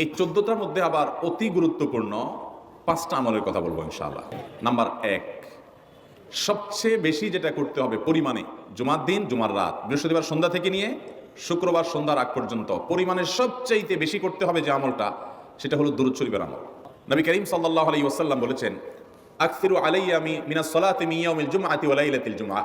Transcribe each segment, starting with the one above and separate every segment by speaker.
Speaker 1: এই চোদ্দটার মধ্যে আবার অতি গুরুত্বপূর্ণ পাঁচটা আমলের কথা বলব ইনশাআল্লাহ। নাম্বার এক, সবচেয়ে বেশি যেটা করতে হবে পরিমাণে জুমার দিন, জুমার রাত। বৃহস্পতিবার সন্ধ্যা থেকে নিয়ে শুক্রবার সন্ধ্যার আগ পর্যন্ত পরিমাণে সবচাইতে বেশি করতে হবে যে আমলটা, সেটা হলো দুরুদ শরীফের আমল। নবী করিম সাল্লাল্লাহু আলাইহি ওয়াসাল্লাম বলেছেন, আকসিরু আলাইয়া মি, মিনাস সালাতি মিন ইয়াউমিল জুমআতি ওয়া লাইলাতিল জুমআহ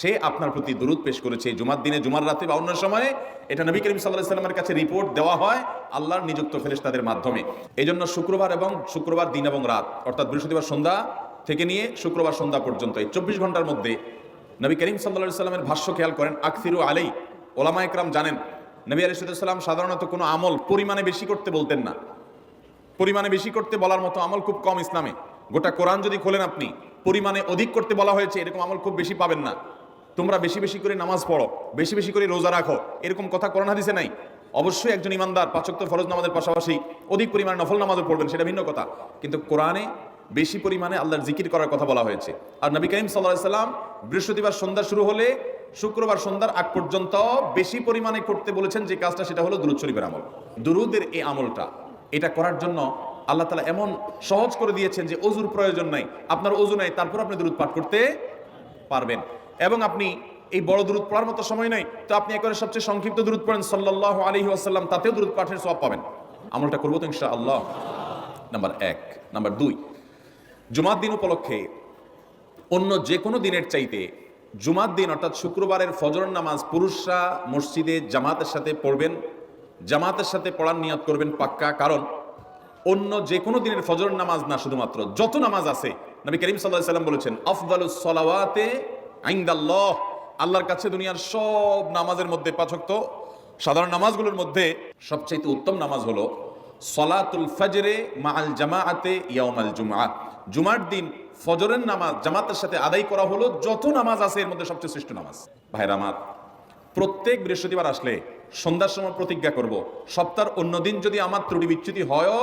Speaker 1: সে আপনার প্রতি দুরুদ পেশ করেছে। জুমার দিনে, জুমার রাতে বা অন্য সময়ে এটা নবী করিম সাল্লাহ সাল্লামের কাছে রিপোর্ট দেওয়া হয় আল্লাহর নিযুক্ত ফেরেশতাদের মাধ্যমে। এই জন্য শুক্রবার এবং শুক্রবার দিন এবং রাত, অর্থাৎ বৃহস্পতিবার সন্ধ্যা থেকে নিয়ে শুক্রবার সন্ধ্যা পর্যন্ত, এই চব্বিশ ঘণ্টার মধ্যে নবী করিম সাল্লা সাল্লামের ভাষ্য খেয়াল করেন, আকসিরু আলাই ওলামা একরাম জানেন, নবী আলিসাল্লাম সাধারণত কোনো আমল পরিমাণে বেশি করতে বলতেন না। পরিমাণে বেশি করতে বলার মতো আমল খুব কম ইসলামে। গোটা কোরআন যদি খোলেন আপনি, পরিমাণে অধিক করতে বলা হয়েছে, এরকম আমল খুব বেশি পাবেন না। তোমরা বেশি বেশি করে নামাজ পড়ো, বেশি বেশি করে রোজা রাখো। এরকম কথা কোরআন হাদিসে নাই। অবশ্যই একজন ইমানদার পাচক্ত ফরজ নামাজের পাশাপাশি অধিক পরিমাণে নফল নামাজও পড়বেন, সেটা ভিন্ন কথা। কিন্তু কোরআনে বেশি পরিমাণে আল্লাহর জিকির করার কথা বলা হয়েছে। আর নবী করিম সাল্লাহ সাল্লাম বৃহস্পতিবার সন্ধ্যা শুরু হলে শুক্রবার সন্ধ্যার আগ পর্যন্ত বেশি পরিমাণে করতে বলেছেন যে কাজটা, সেটা হলো দুরুদ শরীফের আমল। দুরুদের এই আমলটা, এটা করার জন্য আল্লাহ তালা এমন সহজ করে দিয়েছেন যে অজুর প্রয়োজন নাই। আপনার অজু নাই, তারপর আপনি দূরত পাঠ করতে পারবেন। এবং আপনি এই বড় দূরত পড়ার মতো সময় নেই, তো আপনি একবারে সবচেয়ে সংক্ষিপ্ত দূরত পড়েন সাল্লাহ আলহি আসাল্লাম তাতেও দূরত পাঠের সব পাবেন। আমলটা করব তো ইনশা আল্লাহ নাম্বার এক। নাম্বার দুই, জুমার দিন উপলক্ষে অন্য যে কোনো দিনের চাইতে জুমার দিন, অর্থাৎ শুক্রবারের ফজর নামাজ পুরুষরা মসজিদে জামাতের সাথে পড়বেন। জামাতের সাথে পড়ার নিয়ত করবেন পাক্কা, কারণ অন্য যে কোনো দিনের ফজর নামাজ না, শুধুমাত্র যত নামাজ আছে, নবী করিম সাল্লাহ সাল্লাম বলেছেন, আফদালুস সলাওয়াতে আইন্দাল্লাহ, আল্লাহর কাছে দুনিয়ার সব নামাজের মধ্যে পাচক্ত সাধারণ নামাজগুলোর মধ্যে সবচাইতে উত্তম নামাজ হলো সলাতুল ফজরে মাল জামাআতে ইয়াউমাল জুমআ। জুমার দিন ফজরের নামাজ, জামাতের সাথে আদায় করা হলো যত নামাজ আছে এর মধ্যে সবচেয়ে শ্রেষ্ঠ নামাজ। ভাইরা আমার, প্রত্যেক বৃহস্পতিবার আসলে সন্ধ্যার সময় প্রতিজ্ঞা করব। সপ্তাহের অন্য দিন যদি আমার ত্রুটি বিচ্যুতি হয়ও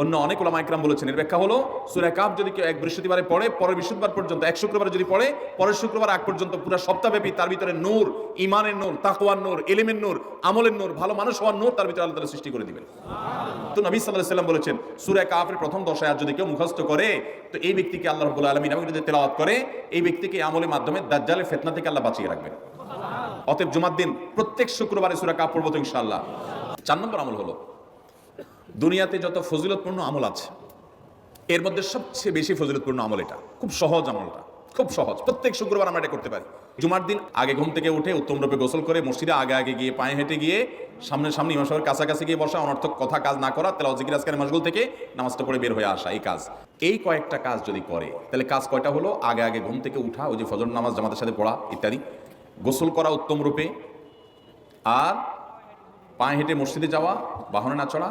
Speaker 1: অন্য অনেক ওলামা একরাম বলেছেন। এর ব্যাখ্যা হলো সুরায় কাপ যদি কেউ এক বৃহস্পতিবারে পড়ে, পরের বৃহস্পতিবার পর্যন্ত, এক শুক্রবার যদি পড়ে, পরের শুক্রবার আগ পর্যন্ত পুরো সপ্তাহব্যাপী তার ভিতরে নূর ইমানের নূর, তাকওয়ার নূর, এলিমের নূর, আমলের নূর, ভালো মানুষ হওয়ার নূর তার ভিতরে আল্লাহ সৃষ্টি করে দিবেন। তো নবী সাল্লাহ সাল্লাম বলেছেন সুরায় কাফের প্রথম দশায় যদি কেউ মুখস্থ করে, তো এই ব্যক্তিকে আল্লাহ রব্বুল আলমিন এবং যদি তেলাওয়াত করে, এই ব্যক্তিকে আমলের মাধ্যমে দাজ্জালের ফেতনা থেকে আল্লাহ বাঁচিয়ে রাখবেন। অতএব জুমার দিন প্রত্যেক শুক্রবারে সুরা কাপ পড়ব তো ইনশাআল্লাহ। চার নম্বর আমল হলো দুনিয়াতে যত ফজিলতপূর্ণ আমল আছে, এর মধ্যে সবচেয়ে বেশি ফজিলতপূর্ণ আমল এটা। খুব সহজ আমলটা, খুব সহজ। প্রত্যেক শুক্রবার আমরা এটা করতে পারি। জুমার দিন আগে ঘুম থেকে উঠে উত্তম রূপে গোসল করে মসজিদে আগে আগে গিয়ে পায়ে হেঁটে গিয়ে সামনে সামনে ইমাম কাছাকাছি গিয়ে বসা, অনর্থক কথা কাজ না করা তেলাও জিকির, আজকের মশগুল থেকে নামাজটা পড়ে বের হয়ে আসা, এই কাজ। এই কয়েকটা কাজ যদি করে, তাহলে কাজ কয়টা হলো? আগে আগে ঘুম থেকে উঠা, ওই যে ফজর নামাজ, জামাতের সাথে পড়া, ইত্যাদি। গোসল করা উত্তম রূপে। আর পায়ে হেঁটে মসজিদে যাওয়া, বাহনে না চড়া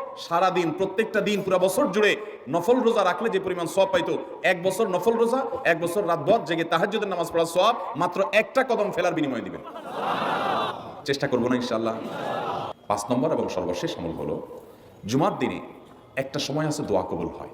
Speaker 1: সারা দিন প্রত্যেকটা দিন, পুরো বছর জুড়ে নফল রোজা রাখলে যে পরিমাণ সব পাইতো, এক বছর নফল রোজা, এক বছর রাত ভর জেগে তাহাজ্জুদের নামাজ পড়া সব মাত্র একটা কদম ফেলার বিনিময়ে দিবেন। চেষ্টা করব না ইনশাল্লাহ পাঁচ নম্বর এবং সর্বশেষ আমল হলো, জুমার দিনে একটা সময় আছে দোয়া কবুল হয়।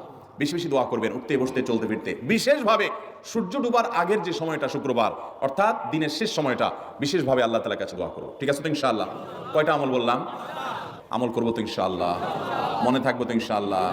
Speaker 1: বেশি বেশি দোয়া করবেন, উঠতে, বসতে, চলতে, ফিরতে। বিশেষভাবে সূর্য ডুবার আগের যে সময়টা, শুক্রবার, অর্থাৎ দিনের শেষ সময়টা, বিশেষভাবে আল্লাহ তালার কাছে দোয়া করো ঠিক আছে তো ইনশাআল্লাহ? কয়টা আমল বললাম? আমল করব তো ইনশাআল্লাহ। মনে থাকব তো ইনশাআল্লাহ।